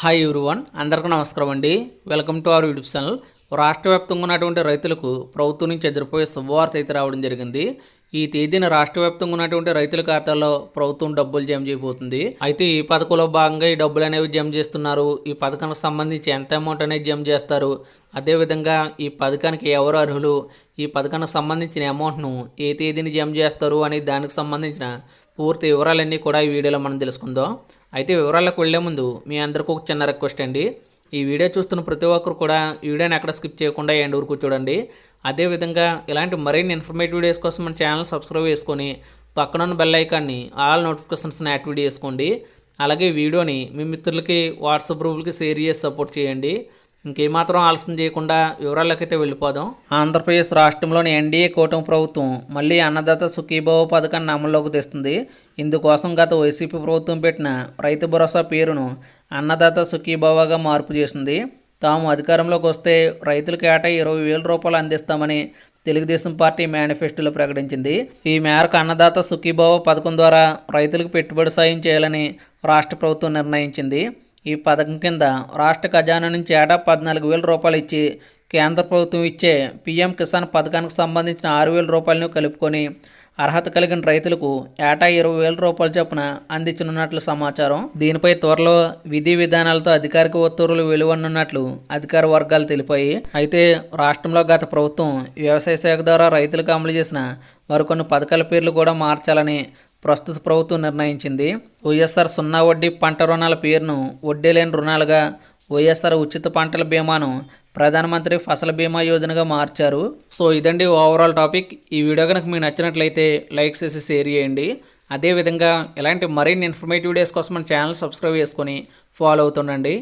Hi everyone అందరికీ నమస్కారం అండి. Welcome to our YouTube channel రాష్ట్ర వ్యాప్తంగా ఉన్నటువంటి రైతులకు ప్రభుత్వం నుంచి ఎదురుపోయే శుభవార్త అయితే రావడం జరిగింది. ఈ తేదీన రాష్ట్ర వ్యాప్తంగా ఉన్నటువంటి రైతుల ఖాతాల్లో ప్రభుత్వం డబ్బులు జమ చేయబోతుంది. అయితే ఈ పథకంలో భాగంగా ఈ డబ్బులు అనేవి జమ చేస్తున్నారు. ఈ పథకానికి సంబంధించి ఎంత అమౌంట్ అనేది జమ చేస్తారు? అదేవిధంగా ఈ పథకానికి ఎవరు అర్హులు? ఈ పథకానికి సంబంధించిన అమౌంట్ను ఏ తేదీని జమ చేస్తారు? అనే దానికి సంబంధించిన పూర్తి వివరాలన్నీ కూడా ఈ వీడియోలో మనం తెలుసుకుందాం. అయితే వివరాలకు వెళ్ళే ముందు మీ అందరికీ ఒక చిన్న రిక్వెస్ట్ అండి. ఈ వీడియో చూస్తున్న ప్రతి ఒక్కరు కూడా ఈ వీడియోని ఎక్కడ స్కిప్ చేయకుండా ఎండ్ వరకు చూడండి. అదేవిధంగా ఇలాంటి మరిన్ని ఇన్ఫర్మేటివ్ వీడియోస్ కోసం మన ఛానల్ సబ్స్క్రైబ్ చేసుకొని పక్కనున్న బెల్ ఐకాన్ని ఆల్ నోటిఫికేషన్స్ని యాక్టివేట్ చేసుకోండి. అలాగే వీడియోని మీ మిత్రులకి వాట్సాప్ గ్రూపులకి షేర్ చేసి సపోర్ట్ చేయండి. ఇంకేమాత్రం ఆలస్యం చేయకుండా వివరాలకైతే వెళ్ళిపోదాం. ఆంధ్రప్రదేశ్ రాష్ట్రంలోని ఎన్డీఏ కూటమి ప్రభుత్వం మళ్ళీ అన్నదాత సుఖీభావ పథకాన్ని అమల్లోకి తెస్తుంది. ఇందుకోసం గత వైసీపీ ప్రభుత్వం పెట్టిన రైతు భరోసా పేరును అన్నదాత సుఖీభావగా మార్పు చేసింది. తాము అధికారంలోకి వస్తే రైతులకు ఏటా ఇరవై వేల రూపాయలు అందిస్తామని తెలుగుదేశం పార్టీ మేనిఫెస్టోలో ప్రకటించింది. ఈ మేరకు అన్నదాత సుఖీభావ పథకం ద్వారా రైతులకు పెట్టుబడి సాయం చేయాలని రాష్ట్ర ప్రభుత్వం నిర్ణయించింది. ఈ పథకం కింద రాష్ట్ర ఖజానా నుంచి ఏటా పద్నాలుగు వేల రూపాయలు ఇచ్చి కేంద్ర ప్రభుత్వం ఇచ్చే పీఎం కిసాన్ పథకానికి సంబంధించిన ఆరు వేల రూపాయలను కలుపుకొని అర్హత కలిగిన రైతులకు ఏటా ఇరవై వేల రూపాయల చొప్పున అందించనున్నట్లు సమాచారం. దీనిపై త్వరలో విధి విధానాలతో అధికారిక ఉత్తర్వులు వెలువనున్నట్లు అధికార వర్గాలు తెలిపాయి. అయితే రాష్ట్రంలో గత ప్రభుత్వం వ్యవసాయ శాఖ ద్వారా రైతులకు అమలు చేసిన మరికొన్ని పథకాల పేర్లు కూడా మార్చాలని ప్రస్తుత ప్రభుత్వం నిర్ణయించింది. వైఎస్ఆర్ సున్నా వడ్డీ పంట రుణాల పేరును వడ్డీ లేని రుణాలుగా వైఎస్ఆర్ ఉచిత పంటల బీమాను ప్రధానమంత్రి ఫసల్ బీమా యోజనగా మార్చారు. సో ఇదండి ఓవరాల్ టాపిక్ ఈ వీడియో కనుక మీకు నచ్చినట్లయితే లైక్ చేసి షేర్ చేయండి. అదేవిధంగా ఇలాంటి మరిన్ని ఇన్ఫర్మేటివ్ వీడియోస్ కోసం మన ఛానల్ సబ్స్క్రైబ్ చేసుకొని ఫాలో అవుతుండండి.